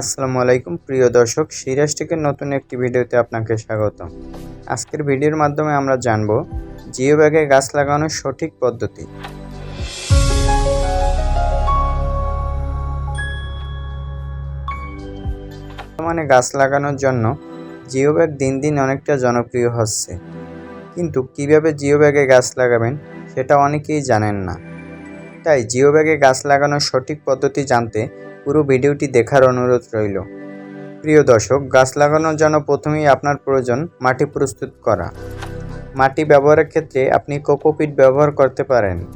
আসসালামু আলাইকুম, প্রিয় দর্শক। সিরাজ টেকের নতুন একটি ভিডিওতে আপনাকে স্বাগত। আজকের ভিডিওর মাধ্যমে আমরা জানব জিও ব্যাগে গাছ লাগানোর সঠিক পদ্ধতি। বর্তমানে গাছ লাগানোর জন্য জিও ব্যাগ দিন দিন অনেকটা জনপ্রিয় হচ্ছে। কিন্তু কীভাবে জিও ব্যাগে গাছ লাগাবেন, সেটা অনেকেই জানেন না। তাই জিও ব্যাগে গাছ লাগানোর সঠিক পদ্ধতি জানতে পুরো ভিডিওটি দেখার অনুরোধ রইল। প্রিয় দর্শক, গাছ লাগানোর জন্য প্রথমেই আপনার প্রয়োজন মাটি প্রস্তুত করা। মাটি ব্যবহারের ক্ষেত্রে আপনি কোকোপিট ব্যবহার করতে পারেন।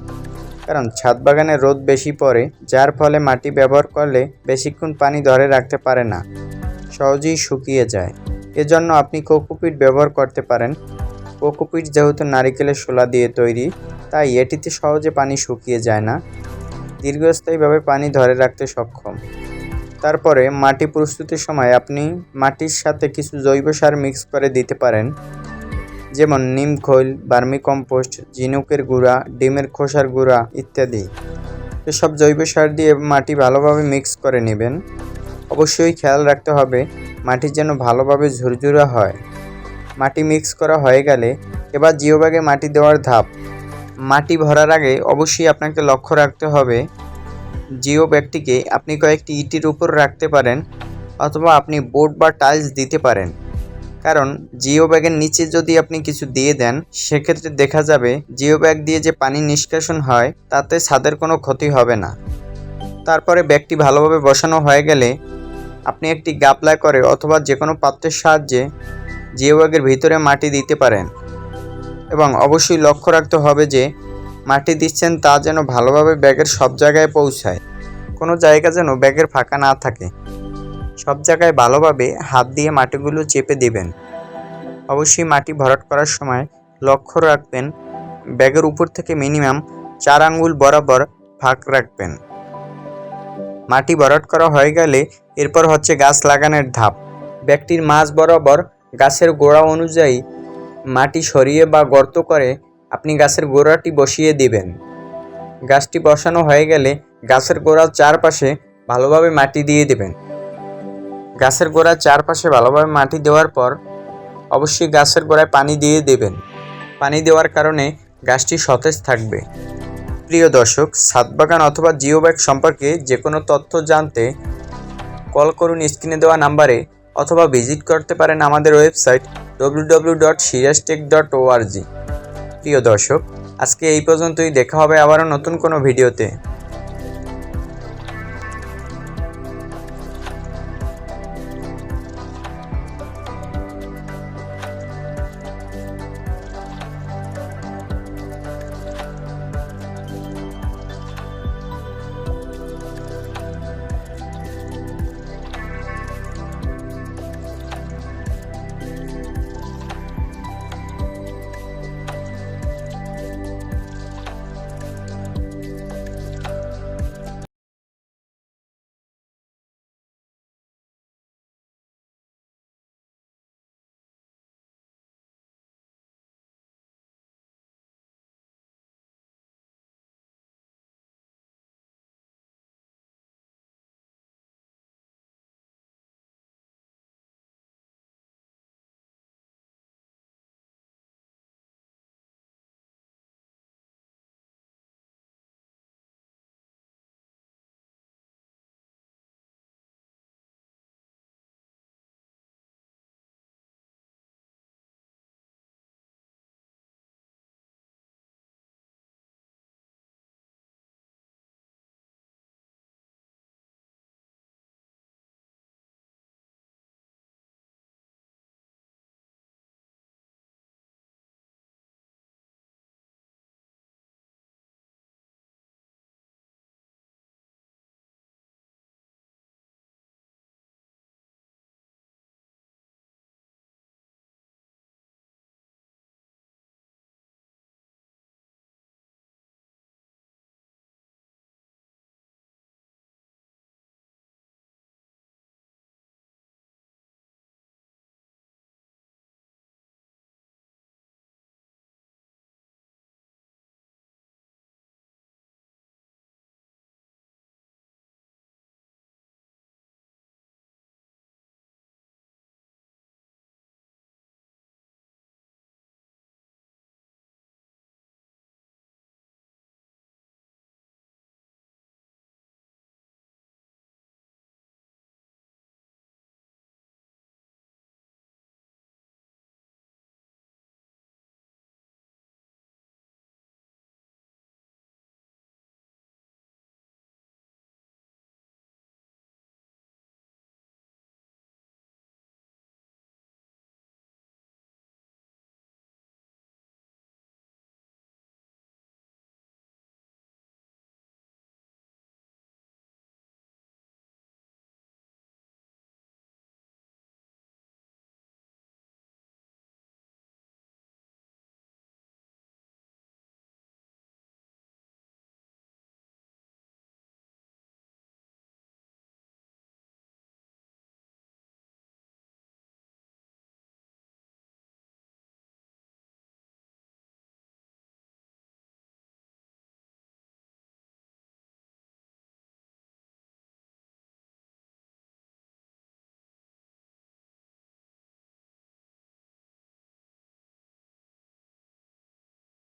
কারণ ছাদ বাগানে রোদ বেশি পড়ে, যার ফলে মাটি ব্যবহার করলে বেশিক্ষণ পানি ধরে রাখতে পারে না। সহজেই শুকিয়ে যায়। এজন্য আপনি কোকোপিট ব্যবহার করতে পারেন। কোকোপিট যেহেতু নারিকেলের শোলা দিয়ে তৈরি, তাই এটিতে সহজে পানি শুকিয়ে যায় না। দীর্ঘস্থায়ীভাবে পানি ধরে রাখতে সক্ষম। তারপরে মাটি প্রস্তুতির সময় আপনি মাটির সাথে কিছু জৈব সার মিক্স করে দিতে পারেন। যেমন নিম খৈল, বার্মি কম্পোস্ট, ঝিনুকের গুঁড়া, ডিমের খোসার গুঁড়া ইত্যাদি। এসব জৈব সার দিয়ে মাটি ভালোভাবে মিক্স করে নেবেন। অবশ্যই খেয়াল রাখতে হবে মাটি যেন ভালোভাবে ঝুরঝুরা হয়। মাটি মিক্স করা হয়ে গেলে এবার জিও ব্যাগে মাটি দেওয়ার ধাপ। মাটি ভরার আগে অবশ্যই আপনাকে লক্ষ্য রাখতে হবে জিও ব্যাগটিকে আপনি কয়েকটি ইটির উপর রাখতে পারেন অথবা আপনি বোর্ড বা টাইলস দিতে পারেন। কারণ জিও ব্যাগের নিচে যদি আপনি কিছু দিয়ে দেন, সেক্ষেত্রে দেখা যাবে জিও ব্যাগ দিয়ে যে পানি নিষ্কাশন হয়, তাতে ছাদের কোনো ক্ষতি হবে না। তারপরে ব্যাগটি ভালোভাবে বসানো হয়ে গেলে আপনি একটি গাপলা করে অথবা যে কোনো পাত্রের সাহায্যে জিও ব্যাগের ভিতরে মাটি দিতে পারেন। এবং অবশ্যই লক্ষ্য রাখতে হবে যে মাটি দিচ্ছেন তা যেন ভালোভাবে ব্যাগের সব জায়গায় পৌঁছায়। কোনো জায়গা যেন ব্যাগের ফাঁকা না থাকে। সব জায়গায় ভালোভাবে হাত দিয়ে মাটিগুলো চেপে দেবেন। অবশ্যই মাটি ভরাট করার সময় লক্ষ্য রাখবেন, ব্যাগের উপর থেকে মিনিমাম চার আঙ্গুল বরাবর ফাঁক রাখবেন। মাটি ভরাট করা হয়ে গেলে এরপর হচ্ছে গাছ লাগানোর ধাপ। ব্যাগটির মাঝ বরাবর গাছের গোড়া অনুযায়ী মাটি সরিয়ে বা গর্ত করে আপনি গাছের গোড়াটি বসিয়ে দিবেন। গাছটি বসানো হয়ে গেলে গাছের গোড়ার চারপাশে ভালোভাবে মাটি দিয়ে দেবেন। গাছের গোড়ার চারপাশে ভালোভাবে মাটি দেওয়ার পর অবশ্যই গাছের গোড়ায় পানি দিয়ে দেবেন। পানি দেওয়ার কারণে গাছটি সতেজ থাকবে। প্রিয় দর্শক ছাদ বাগান অথবা জিও ব্যাগ সম্পর্কে যে কোনো তথ্য জানতে কল করুন স্ক্রিনে দেওয়া নাম্বারে অথবা ভিজিট করতে পারেন আমাদের website W dot dot org প্রিয় দর্শক, আজকে এই পর্যন্তই। দেখা হবে আবারও নতুন কোনো ভিডিওতে।